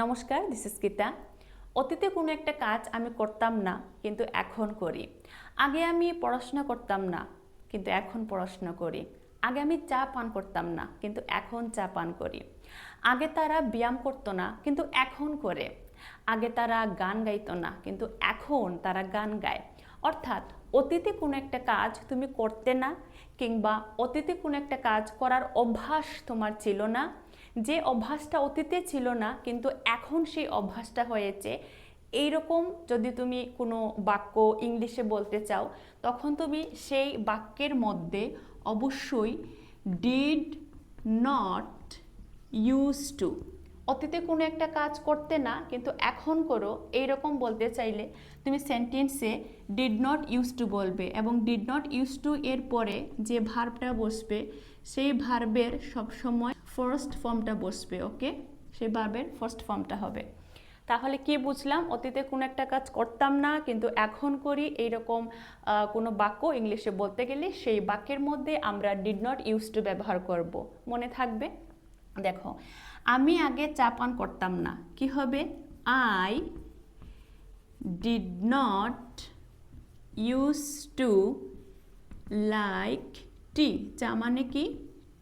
নমস্কার this is Gita অতীতে কোনো একটা কাজ আমি করতাম না, কিন্তু এখন করি। আগে আমি পড়াশোনা করতাম না, কিন্তু এখন পড়াশোনা করি। আগে আমি চা পান করতাম না, কিন্তু এখন চা পান করি। আগে তারা ব্যায়াম করতো না, কিন্তু এখন করে। আগে তারা গান গাইতো না, কিন্তু এখন তারা গান গায়। অর্থাৎ অতীতে কোনো একটা কাজ তুমি করতে না, কিংবা অতীতে কোনো একটা কাজ করার অভ্যাস তোমার ছিল না যে অভ্যাসটা অতীতে ছিল না, কিন্তু এখন সেই অভ্যাসটা হয়েছে। এইরকম যদি তুমি কোনো বাক্য ইংলিশে বলতে চাও, তখন তুমি সেই বাক্যের মধ্যে অবশ্যই ডিড নট ইউজ টু অতীতে কোনো একটা কাজ করতে না, কিন্তু এখন করো, এইরকম বলতে চাইলে তুমি সেন্টেন্সে ডিড নট ইউজ টু বলবে এবং ডিড নট ইউজ টু এর পরে যে ভার্বটা বসবে, সেই ভার্বের সবসময় ফার্স্ট ফর্মটা বসবে ওকে সেই ভার্বের ফার্স্ট ফর্মটা হবে। তাহলে কি বুঝলাম? অতীতে কোনো একটা কাজ করতাম না, কিন্তু এখন করি, এইরকম কোনো বাক্য ইংলিশে বলতে গেলে সেই বাক্যের মধ্যে আমরা ডিড নট ইউজ টু ব্যবহার করব। মনে থাকবে? দেখো, আমি আগে চা পান করতাম না। কি হবে? I did not use to like tea চা মানে কি?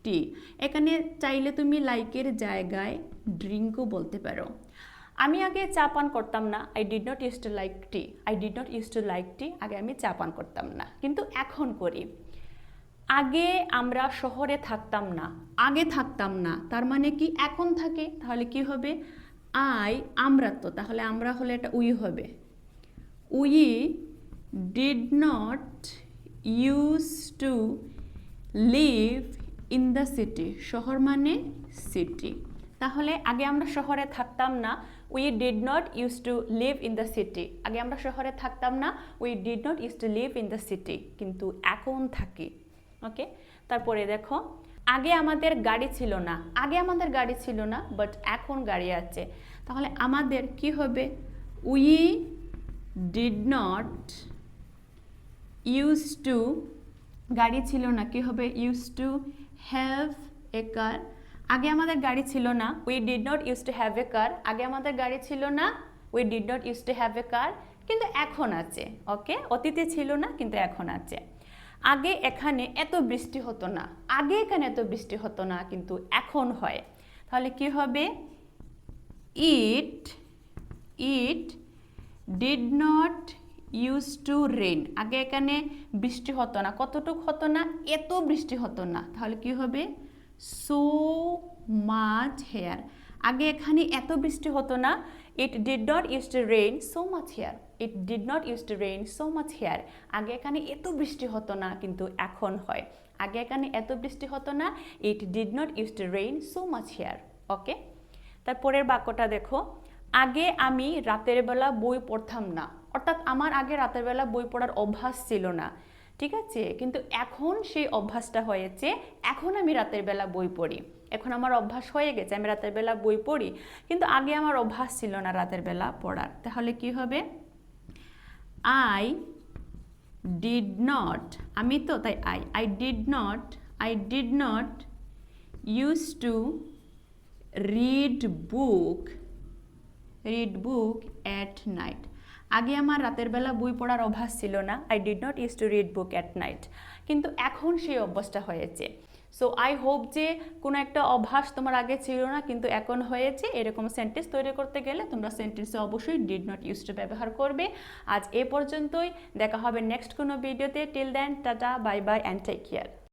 টি। এখানে চাইলে তুমি লাইকের জায়গায় ড্রিঙ্কও বলতে পারো। আমি আগে চা পান করতাম না I did not use to like tea I did not use to like tea আগে আমি চা পান করতাম না। কিন্তু এখন করি। আগে আমরা শহরে থাকতাম না, আগে থাকতাম না, তার মানে কি এখন থাকে? তাহলে কি হবে? আই আমরা তো, তাহলে আমরা হলে এটা উই হবে। We did not use to live in the city শহর মানে সিটি তাহলে আগে আমরা শহরে থাকতাম না we did not use to live in the city আগে আমরা শহরে থাকতাম না we did not use to live in the city কিন্তু এখন থাকি ওকে তারপরে দেখো, আগে আমাদের গাড়ি ছিল না। আগে আমাদের গাড়ি ছিল না বাট এখন গাড়ি আছে। তাহলে আমাদের কি হবে? We did not use to গাড়ি ছিল না, কি হবে? Use to have a car আগে আমাদের গাড়ি ছিল না we did not use to have a car আগে আমাদের গাড়ি ছিল না we did not use to have a car কিন্তু এখন আছে ওকে অতীতে ছিল না, কিন্তু এখন আছে। আগে এখানে এত বৃষ্টি হতো না, আগে এখানে এত বৃষ্টি হতো না, কিন্তু এখন হয়। তাহলে কি হবে? It it did not use to rain আগে এখানে বৃষ্টি হতো না। কতটুক হতো না? এত বৃষ্টি হতো না। তাহলে কি হবে? সো মাচ হেয়ার আগে এখানে এত বৃষ্টি হতো না। It did not use to rain so much here it did not use to rain so much here আগে এখানে এত বৃষ্টি হতো না, কিন্তু এখন হয়। আগে এখানে এত বৃষ্টি হতো না। It did not use to rain so much here okay তারপরের বাক্যটা দেখো। আগে আমি রাতের বেলা বই পড়তাম না। অর্থাৎ আমার আগে রাতের বেলা বই পড়ার অভ্যাস ছিল না, ঠিক আছে? কিন্তু এখন সেই অভ্যাসটা হয়েছে, এখন আমি রাতের বেলা বই পড়ি। এখন আমার অভ্যাস হয়ে গেছে, আমি রাতের বেলা বই পড়ি, কিন্তু আগে আমার অভ্যাস ছিল না রাতের বেলা পড়ার। তাহলে কি হবে? আই ডিড নট আমি তো তাই I I did not I did not use to read book read book at night আগে আমার রাতের বেলা বই পড়ার অভ্যাস ছিল না। I did not use to read book at night কিন্তু এখন সেই অভ্যাসটা হয়েছে। সো আই হোপ যে কোনো একটা অভ্যাস তোমার আগে ছিল না, কিন্তু এখন হয়েছে। এরকম সেন্টেন্স তৈরি করতে গেলে তোমরা সেন্টেন্সে অবশ্যই ডিড নট ইউজ টু ব্যবহার করবে। আজ এ পর্যন্তই। দেখা হবে নেক্সট কোনো ভিডিওতে till then tata bye bye and take care